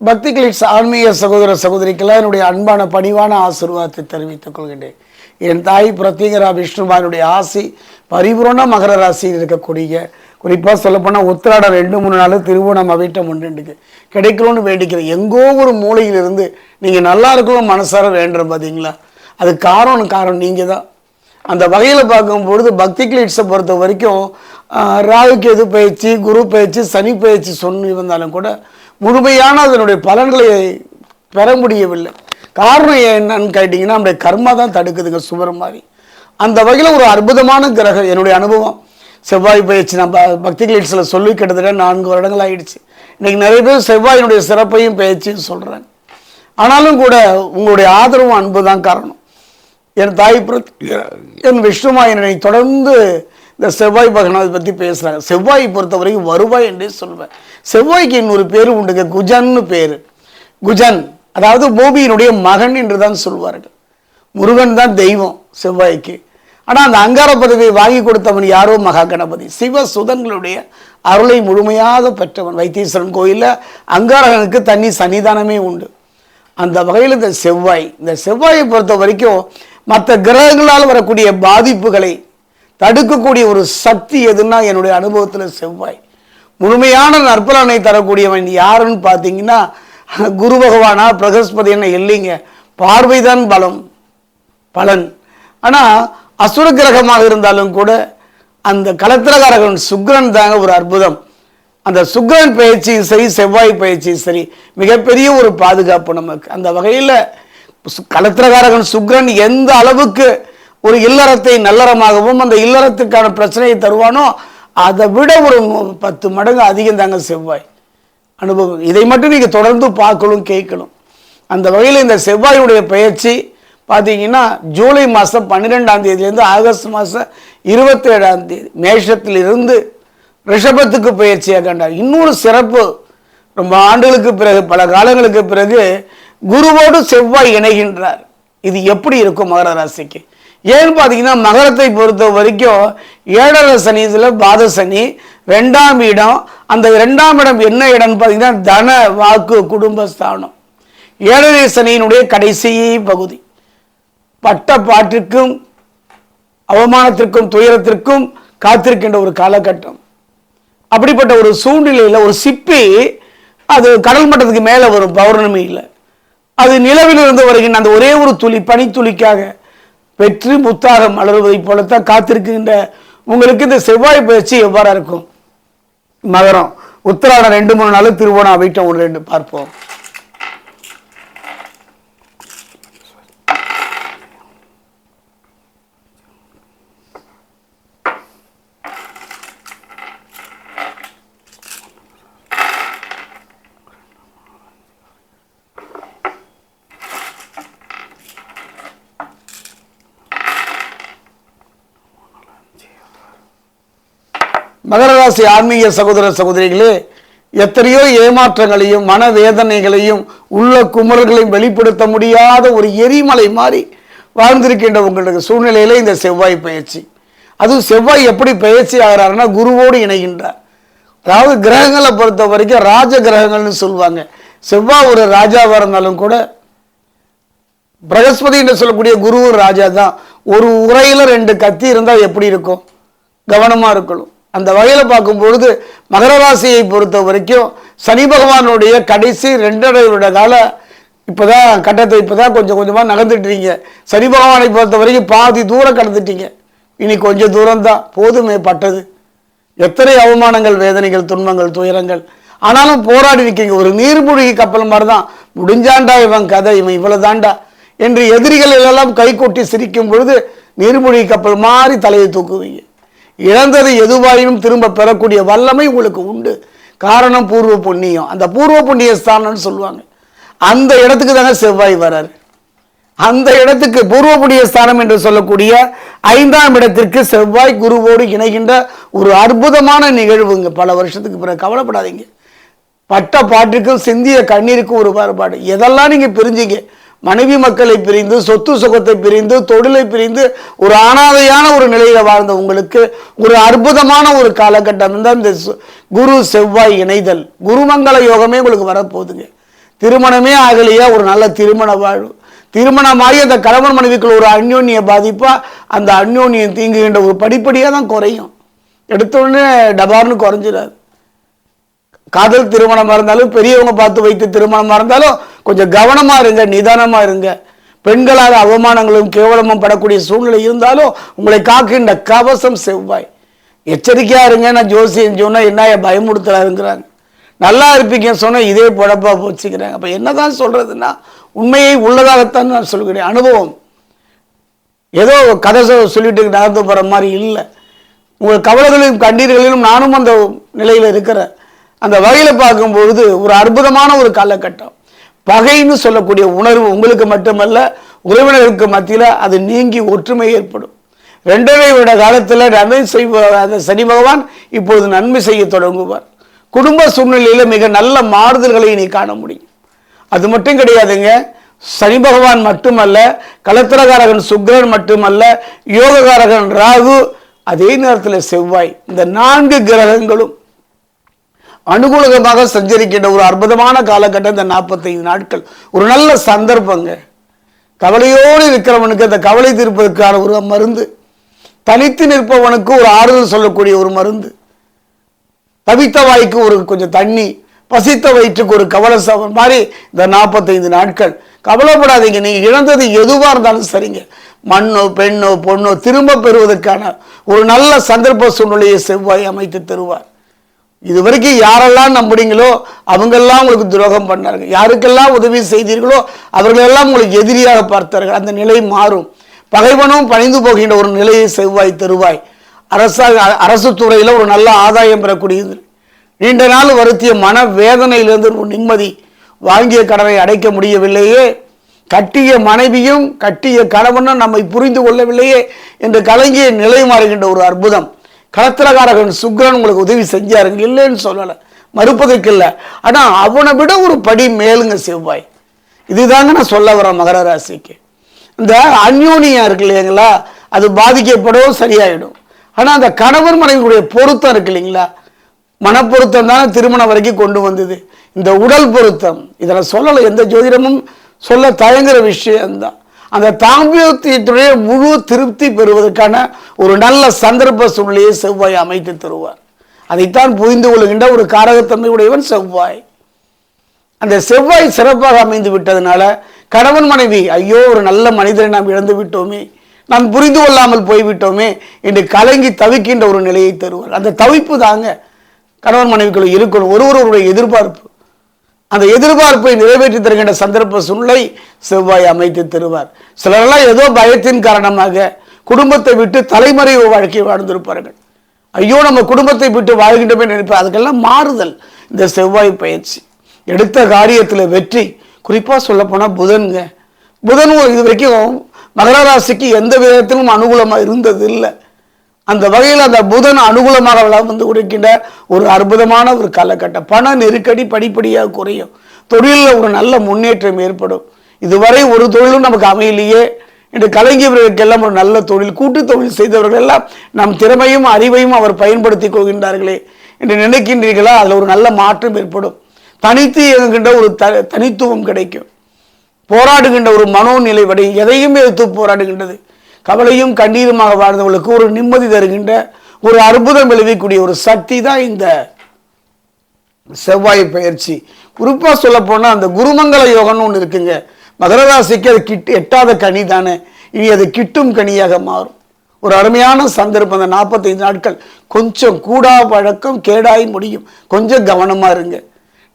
பக்தி கிளிட்ஸ் ஆன்மீக சகோதர சகோதரிக்கெல்லாம் என்னுடைய அன்பான பணிவான ஆசிர்வாதத்தை தெரிவித்துக் கொள்கின்றேன். என் தாய் பிரத்யேகரா விஷ்ணுமானுடைய ஆசி பரிபூர்ண மகர ராசியில் இருக்கக்கூடிய குறிப்பாக சொல்லப்போனால் உத்திராடம் ரெண்டு மூணு நாள் திருவோணம் அவிட்டம் ஒன்றுக்கு கிடைக்கணும்னு வேண்டிக்கிறேன் எங்கோ ஒரு மூலையிலிருந்து நீங்கள் நல்லா இருக்கணும் மனசார வேண்டுற பார்த்தீங்களா அது காரணம் காரணம் நீங்கள் தான் அந்த வகையில் பார்க்கும்பொழுது பக்தி கிளிட்ஸை பொறுத்த வரைக்கும் ஆஹ், ராகு கேது பயிற்சி குரு பயிற்சி சனி பயிற்சி சொன்னு இருந்தாலும் கூட முழுமையான அதனுடைய பலன்களை பெற முடியவில்லை. காரணம் என்னன்னு கேட்டிங்கன்னா நம்முடைய கர்மா தான் தடுக்குதுங்க சுவர் மாதிரி. அந்த வகையில் ஒரு அற்புதமான கிரகம் என்னுடைய அனுபவம். செவ்வாய் பயிற்சி நம்ம பக்தி கிளிட்ஸில் சொல்லி கிட்டத்தட்ட நான்கு வருடங்கள் ஆயிடுச்சு. இன்னைக்கு நிறைய பேர் செவ்வாயினுடைய சிறப்பையும் பயிற்சியும் சொல்கிறாங்க ஆனாலும் கூட உங்களுடைய ஆதரவும் அன்பு தான் காரணம். என் தாய் பிரத்- என் விஷ்ணுமா என்னை தொடர்ந்து இந்த செவ்வாய் பகவானை பற்றி பேசுகிறாங்க செவ்வாயை பொறுத்தவரைக்கும் வருவாய் என்றே சொல்வேன். செவ்வாய்க்கு இன்னொரு பேர் உண்டுங்க. குஜன்னு பேர். குஜன் அதாவது பூமியினுடைய மகன் என்று தான் சொல்வார்கள். முருகன் தான் தெய்வம் செவ்வாய்க்கு. ஆனால் அந்த அங்கார பதவியை வாங்கி கொடுத்தவன் யாரோ மகா கணபதி சிவ சுதன்களுடைய அருளை முழுமையாக பெற்றவன். வைத்தீஸ்வரன் கோயிலில் அங்காரகனுக்கு தண்ணி சன்னிதானமே உண்டு. அந்த வகையில் இந்த செவ்வாய் இந்த செவ்வாயை பொறுத்த வரைக்கும் மற்ற கிரகங்களால் வரக்கூடிய பாதிப்புகளை தடுக்கக்கூடிய ஒரு சக்தி எதுன்னா என்னுடைய அனுபவத்தில் செவ்வாய். முழுமையான நற்பலனை தரக்கூடியவன் யாருன்னு பார்த்தீங்கன்னா குரு பகவானா பிரகஸ்பதி என்ன இல்லைங்க. பார்வைதான் பலம் பலன். ஆனால் அசுர கிரகமாக இருந்தாலும் கூட அந்த கலத்திரகாரகன் சுக்ரன் தாங்க ஒரு அற்புதம். அந்த சுக்கிரன் பயிற்சியும் சரி செவ்வாய் பயிற்சியும் சரி மிகப்பெரிய ஒரு பாதுகாப்பு நமக்கு. அந்த வகையில் கலத்திரகாரகன் சுக்ரன் எந்த அளவுக்கு ஒரு இல்லறத்தை நல்லறமாகவும் அந்த இல்லறத்துக்கான பிரச்சனையை தருவானோ அதை விட ஒரு பத்து மடங்கு அதிகம் தாங்க செவ்வாய். அனுபவம். இதை மட்டும் நீங்கள் தொடர்ந்து பார்க்கணும் கேட்கணும். அந்த வகையில் இந்த செவ்வாயுடைய பயிற்சி பார்த்தீங்கன்னா ஜூலை மாதம் பன்னிரெண்டாம் தேதியிலேருந்து ஆகஸ்ட் மாதம் இருபத்தேழாம் தேதி மேஷத்திலிருந்து ரிஷபத்துக்கு பயிற்சியாக கண்டார். இன்னொரு சிறப்பு ரொம்ப ஆண்டுகளுக்கு பிறகு பல காலங்களுக்கு பிறகு குருவோடு செவ்வாய் இணைகின்றார். இது எப்படி இருக்கும் மகர ராசிக்கு? ஏன்னு பார்த்தீங்கன்னா மகரத்தை பொறுத்த வரைக்கும் ஏழரை சனி இதில் பாத சனி ரெண்டாம் இடம். அந்த ரெண்டாம் இடம் என்ன இடம்னு பார்த்தீங்கன்னா தன வாக்கு குடும்பஸ்தானம். ஏழரை சனியினுடைய கடைசி பகுதி. பட்ட பாட்டிற்கும் அவமானத்திற்கும் துயரத்திற்கும் காத்திருக்கின்ற ஒரு காலகட்டம். அப்படிப்பட்ட ஒரு சூழ்நிலையில் ஒரு சிப்பி அது கடல் மட்டத்துக்கு மேலே வரும் பௌர்ணமியில். அது நிலவிலிருந்து வருகின்ற அந்த ஒரே ஒரு துளி பனித்துளிக்காக பெற்று முத்தாக மலர்வதைப் போலத்தான் காத்திருக்கின்ற உங்களுக்கு இந்த செவ்வாய் பயிற்சி எவ்வாறா இருக்கும்? மகரம். உத்தராடம் ரெண்டு மூணு நாள் திருவோணம் அவைட்டம் ஒன்று ரெண்டு பார்ப்போம். மகர ராசி ஆன்மீக சகோதர சகோதரிகளே எத்தனையோ ஏமாற்றங்களையும் மனவேதனைகளையும் உள்ள குமரங்களையும் வெளிப்படுத்த முடியாத ஒரு எரிமலை மாதிரி வாழ்ந்திருக்கின்ற உங்களுக்கு சூழ்நிலையில் இந்த செவ்வாய் பயிற்சி. அதுவும் செவ்வாய் எப்படி பயிற்சி ஆகிறாருன்னா குருவோடு இணைகின்றார். அதாவது கிரகங்களை பொறுத்த வரைக்கும் ராஜ கிரகங்கள்னு சொல்லுவாங்க. செவ்வாய் ஒரு ராஜாவாக இருந்தாலும் கூட பிரகஸ்பதி என்று சொல்லக்கூடிய குரு ராஜா தான் ஒரு உரையில் ரெண்டு கத்தி இருந்தால் எப்படி இருக்கும்? கவனமாக இருக்கணும். அந்த வகையில் பார்க்கும் பொழுது மகர ராசியை பொறுத்த வரைக்கும் சனி பகவானுடைய கடைசி ரெண்டரை வருட கால இப்போதான் கட்டத்தை இப்போதான் கொஞ்சம் கொஞ்சமாக நகர்ந்துட்டுறீங்க சனி பகவானை பொறுத்த வரைக்கும் பாதி தூரம் கடந்துட்டீங்க. இனி கொஞ்சம் தூரம் தான் போதுமே பட்டது. எத்தனை அவமானங்கள் வேதனைகள் துன்பங்கள் துயரங்கள். ஆனாலும் போராடி நிற்கீங்க ஒரு நீர்மூழ்கி கப்பல் மாதிரி தான் முடிஞ்சாண்டா இவன் கதை. இவன் இவ்வளோ தாண்டா என்று எதிரிகள் எல்லாம் கைகொட்டி சிரிக்கும் பொழுது நீர்மூழ்கி கப்பல் மாதிரி தலையை தூக்குவீங்க. இழந்தது எதுவாயினும் திரும்ப பெறக்கூடிய வல்லமை உங்களுக்கு உண்டு. காரணம் பூர்வ புண்ணியம். அந்த பூர்வ புண்ணிய ஸ்தானம்னு சொல்லுவாங்க. அந்த இடத்துக்கு தாங்க செவ்வாய் வராரு. அந்த இடத்துக்கு பூர்வ புண்ணிய ஸ்தானம் என்று சொல்லக்கூடிய ஐந்தாம் இடத்திற்கு செவ்வாய் குருவோடு இணைகின்ற ஒரு அற்புதமான நிகழ்வுங்க பல வருஷத்துக்கு பிறகு. கவலைப்படாதீங்க. பட்ட பாட்டுக்கும் சிந்திய கண்ணீருக்கும் ஒரு வேறுபாடு. எதெல்லாம் நீங்கள் பிரிஞ்சிங்க? மனைவி மக்களை பிரிந்து சொத்து சுகத்தை பிரிந்து தொழிலை பிரிந்து ஒரு அனாதையான ஒரு நிலையில வாழ்ந்த உங்களுக்கு ஒரு அற்புதமான ஒரு காலகட்டம் தான் இந்த குரு செவ்வாய் இணைதல். குருமங்கள யோகமே உங்களுக்கு வரப்போகுதுங்க. திருமணமே ஆகலையா? ஒரு நல்ல திருமண வாழ்வு. திருமணமாகி அந்த கணவன் மனைவிக்குள்ள ஒரு அந்யோன்ய பாதிப்பா அந்த அந்யோன்யம் தீங்குகின்ற ஒரு படிப்படியாக தான் குறையும். எடுத்த உடனே டபார்னு குறைஞ்சிடாது. காதல் திருமணமாக இருந்தாலும் பெரியவங்க பார்த்து வைத்து திருமணமாக இருந்தாலும் கொஞ்சம் கவனமாக இருங்க நிதானமாக இருங்க. பெண்களால் அவமானங்களும் கேவலமும் படக்கூடிய சூழ்நிலை இருந்தாலும் உங்களை காக்கின்ற கவசம் செவ்வாய். எச்சரிக்கையாக இருங்க நான் ஜோசியம் சொன்னால் என்ன பயமுறுத்தலாருங்கிறாங்க நல்லா இருப்பீங்க சொன்னால் இதே பொழப்பாக போச்சுக்கிறாங்க அப்போ என்னதான் சொல்கிறதுன்னா உண்மையை உள்ளதாகத்தான் நான் சொல்கிறேன். அனுபவம். ஏதோ கதை சொல்லிட்டு நடந்து போகிற மாதிரி இல்லை. உங்கள் கவலைகளிலும் கண்ணீர்களிலும் நானும் அந்த நிலையில் இருக்கிறேன். அந்த வகையில் பார்க்கும்பொழுது ஒரு அற்புதமான ஒரு காலகட்டம். பகைன்னு சொல்லக்கூடிய உணர்வு உங்களுக்கு மட்டுமல்ல உறவினர்களுக்கு மத்தியில் அது நீங்கி ஒற்றுமை ஏற்படும். ரெண்டரை வருட காலத்தில் நன்மை செய்வ அந்த சனி பகவான் இப்பொழுது நன்மை செய்ய தொடங்குவார். குடும்ப சூழ்நிலையில் மிக நல்ல மாறுதல்களை நீ காண முடியும். அது மட்டும் கிடையாதுங்க சனி பகவான் மட்டுமல்ல கலத்திரகாரகன் சுக்கிரன் மட்டுமல்ல யோககாரகன் ராகு அதே நேரத்தில் செவ்வாய் இந்த நான்கு கிரகங்களும் அனுகூலகமாக சஞ்சரிக்கின்ற ஒரு அற்புதமான காலகட்டம் இந்த நாற்பத்தைந்து நாட்கள். ஒரு நல்ல சந்தர்ப்பங்க. கவலையோடு இருக்கிறவனுக்கு அந்த கவலை தீர்ப்பதற்கான ஒரு மருந்து. தனித்து நிற்பவனுக்கு ஒரு ஆறுதல் சொல்லக்கூடிய ஒரு மருந்து. தவித்த வாய்க்கு ஒரு கொஞ்சம் தண்ணி பசித்த வயிற்றுக்கு ஒரு கவலை சவன் மாதிரி இந்த நாற்பத்தைந்து நாட்கள். கவலைப்படாதீங்க நீங்கள் இழந்தது எதுவாக இருந்தாலும் சரிங்க. மண்ணோ பெண்ணோ பொண்ணோ திரும்ப பெறுவதற்கான ஒரு நல்ல சந்தர்ப்ப சூழ்நிலையை செவ்வாய் அமைத்து தருவார். இது வரைக்கும் யாரெல்லாம் நம்புறீங்களோ அவங்கெல்லாம் உங்களுக்கு துரோகம் பண்ணார்கள் யாருக்கெல்லாம் உதவி செய்தீர்களோ அவர்களெல்லாம் உங்களுக்கு எதிரியாக பார்த்தார்கள். அந்த நிலை மாறும். பகைவனும் பணிந்து போகின்ற ஒரு நிலையை செவ்வாய் தருவாய். அரசாங்க அரசு துறையில் ஒரு நல்ல ஆதாயம் பெறக்கூடியது. நீண்ட நாள் வருத்திய மன வேதனையிலிருந்து ஒரு நிம்மதி வாங்கிய கடனை அடைக்க முடியவில்லையே. கட்டிய மனைவியும் கட்டிய கணவனும் நம்மை புரிந்து கொள்ளவில்லையே என்று கலங்கிய நிலை மாறுகின்ற ஒரு அற்புதம். களத்திரகாரகன் சுக்ரன் உங்களுக்கு உதவி செஞ்சாருங்க. இல்லைன்னு சொல்லலை. மறுப்பதற்கு இல்லை ஆனால் அவனை விட ஒரு படி மேலுங்க செவ்வாய். இதுதாங்க நான் சொல்ல வரேன் மகர ராசிக்கு. இந்த அந்யோனியா இருக்கு இல்லைங்களா? அது பாதிக்கப்படவும் சரியாயிடும். ஆனால் அந்த கணவன் மனைவியுடைய பொருத்தம் இருக்கு இல்லைங்களா? மனப்பொருத்தம் தானே திருமணம் வரைக்கும் கொண்டு வந்தது. இந்த உடல் பொருத்தம். இதில் சொல்லலை. எந்த ஜோதிடமும் சொல்ல தயங்குற விஷயம்தான். அந்த தாம்பத்தியத்துடைய முழு திருப்தி பெறுவதற்கான ஒரு நல்ல சந்தர்ப்ப சூழ்நிலையை செவ்வாய் அமைத்து தருவார். அதைத்தான் புரிந்து கொள்கின்ற ஒரு காரகத்தன்மை உடையவன் செவ்வாய். அந்த செவ்வாய் சிறப்பாக அமைந்து விட்டதுனால கணவன் மனைவி ஐயோ ஒரு நல்ல மனிதரை நாம் இழந்து விட்டோமே நாம் புரிந்து கொள்ளாமல் போய்விட்டோமே என்று கலங்கி தவிக்கின்ற ஒரு நிலையை தருவார். அந்த தவிப்பு தாங்க கணவன் மனைவிக்குள்ள இருக்கணும். ஒருவருடைய எதிர்பார்ப்பு. அந்த எதிர்பார்ப்பை நிறைவேற்றி தருகின்ற சந்தர்ப்ப சூழ்நிலை செவ்வாய் அமைத்து தருவார். சிலரெல்லாம் ஏதோ பயத்தின் காரணமாக குடும்பத்தை விட்டு தலைமறைவு வாழ்க்கை வாழ்ந்திருப்பார்கள். ஐயோ நம்ம குடும்பத்தை விட்டு வாழ்கின்றமே நினைப்பார் அதுக்கெல்லாம் மாறுதல். இந்த செவ்வாய் பயிற்சி. எடுத்த காரியத்தில் வெற்றி. குறிப்பாக சொல்லப்போனால் புதனுங்க. புதன் இது வரைக்கும் மகர ராசிக்கு எந்த விதத்திலும் அனுகூலமாக இருந்தது இல்லை அந்த வகையில் அந்த புதன் அனுகூலமாக வந்து கொடுக்கின்ற ஒரு அற்புதமான ஒரு காலகட்டம். பண நெருக்கடி படிப்படியாக குறையும். தொழிலில் ஒரு நல்ல முன்னேற்றம் ஏற்படும். இதுவரை ஒரு தொழிலும் நமக்கு அமையலையே. என்று கலைஞர்களுக்கெல்லாம் ஒரு நல்ல தொழில் கூட்டு தொழில் செய்தவர்கள் எல்லாம் நம் திறமையும் அறிவையும் அவர் பயன்படுத்தி கொள்கின்றார்களே என்று நினைக்கின்றீர்களா? அதில் ஒரு நல்ல மாற்றம் ஏற்படும். தனித்து இயங்குகின்ற ஒரு த தனித்துவம் கிடைக்கும். போராடுகின்ற ஒரு மனோநிலை வரை எதையும் எதிர்த்து போராடுகின்றது. கவலையும் கண்ணீருமாக வாழ்ந்தவர்களுக்கு ஒரு நிம்மதி தருகின்ற ஒரு அற்புதம் விளைவிக்கூடிய ஒரு சக்தி தான் இந்த செவ்வாய் பயிற்சி. குறிப்பாக சொல்ல போனால் அந்த குருமங்கல யோகம்னு ஒன்று இருக்குங்க. மகர ராசிக்கு அது கிட்டு எட்டாத கனி தானே. இனி அது கிட்டும் கனியாக மாறும். ஒரு அருமையான சந்தர்ப்பம். அந்த நாற்பத்தைந்து நாட்கள் கொஞ்சம் கூடா பழக்கம் கேடாய் முடியும். கொஞ்சம் கவனமாக இருங்க.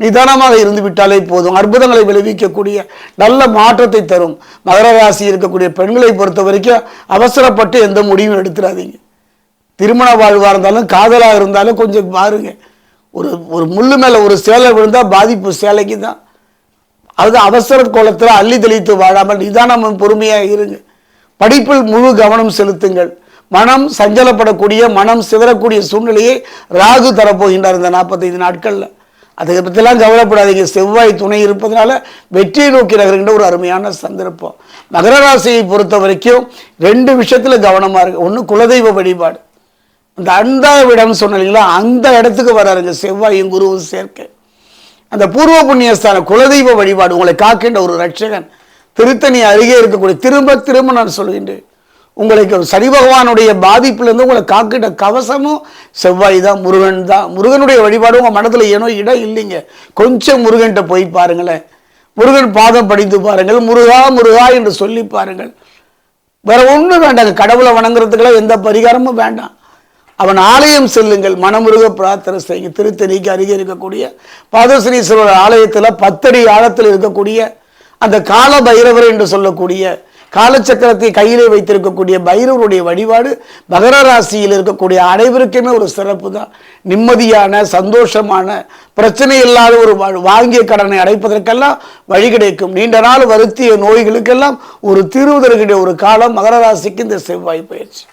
நிதானமாக இருந்து விட்டாலே போதும். அற்புதங்களை விளைவிக்கக்கூடிய நல்ல மாற்றத்தை தரும். மகர ராசி இருக்கக்கூடிய பெண்களை பொறுத்த வரைக்கும் அவசரப்பட்டு எந்த முடிவும் எடுத்துடாதீங்க திருமண வாழ்வாக இருந்தாலும் காதலாக இருந்தாலும் கொஞ்சம் பாருங்க ஒரு ஒரு முள்ளு மேலே ஒரு சேலை விழுந்தால் பாதிப்பு சேலைக்கு தான். அது அவசர கோலத்தில் அள்ளி தெளித்து வாழாமல் நிதானமும் பொறுமையாக இருங்க. படிப்பில் முழு கவனம் செலுத்துங்கள். மனம் சஞ்சலப்படக்கூடிய மனம் சிதறக்கூடிய சூழ்நிலையை ராகு தரப்போகின்றார் இந்த நாற்பத்தைந்து நாட்களில். அதை பற்றிலாம் கவலைப்படாதீங்க. செவ்வாய் துணை இருப்பதனால வெற்றியை நோக்கி நகர்கின்ற ஒரு அருமையான சந்தர்ப்பம். மகர ராசியை பொறுத்த வரைக்கும் ரெண்டு விஷயத்தில் கவனமாக இருக்கு ஒன்று குலதெய்வ வழிபாடு. அந்த அந்த இடம் சொன்னீங்களா அந்த இடத்துக்கு வராருங்க. செவ்வாயும் குருவும் சேர்க்கை. அந்த பூர்வ புண்ணியஸ்தான குலதெய்வ வழிபாடு உங்களை காக்கின்ற ஒரு ரட்சகன். திருத்தணி அருகே இருக்கக்கூடிய திரும்ப திரும்ப நான் சொல்கின்றேன். உங்களுக்கு சனி பகவானுடைய பாதிப்புலேருந்து உங்களை காக்கிட்ட கவசமும் செவ்வாய் தான் முருகன் தான். முருகனுடைய வழிபாடு உங்கள் மனதில் ஏனோ இடம் இல்லைங்க. கொஞ்சம் முருகன்கிட்ட போய் பாருங்களேன். முருகன் பாதம் படித்து பாருங்கள். முருகா முருகா என்று சொல்லி பாருங்கள். வேற ஒன்றும் வேண்டாங்க. கடவுளை வணங்குறதுக்கெல்லாம் எந்த பரிகாரமும் வேண்டாம். அவன் ஆலயம் செல்லுங்கள். மனமுருக பிரார்த்தனை செய்யுங்க. திருத்தணிக்கு அருகே இருக்கக்கூடிய பாதசனீஸ்வரர் ஆலயத்தில் பத்தடி ஆழத்தில் இருக்கக்கூடிய அந்த கால பைரவர் என்று சொல்லக்கூடிய காலச்சக்கரத்தை கையிலே வைத்திருக்கக்கூடிய பைரவருடைய வழிபாடு மகர ராசியில் இருக்கக்கூடிய அனைவருக்குமே ஒரு சிறப்பு தான் நிம்மதியான சந்தோஷமான பிரச்சனை இல்லாத ஒரு வாங்கிய கடனை அடைப்பதற்கெல்லாம் வழி கிடைக்கும். நீண்ட நாள் வருத்திய நோய்களுக்கெல்லாம் ஒரு தீர்வு தருகின்ற ஒரு காலம் மகர ராசிக்கு இந்த செவ்வாய் பயிற்சி.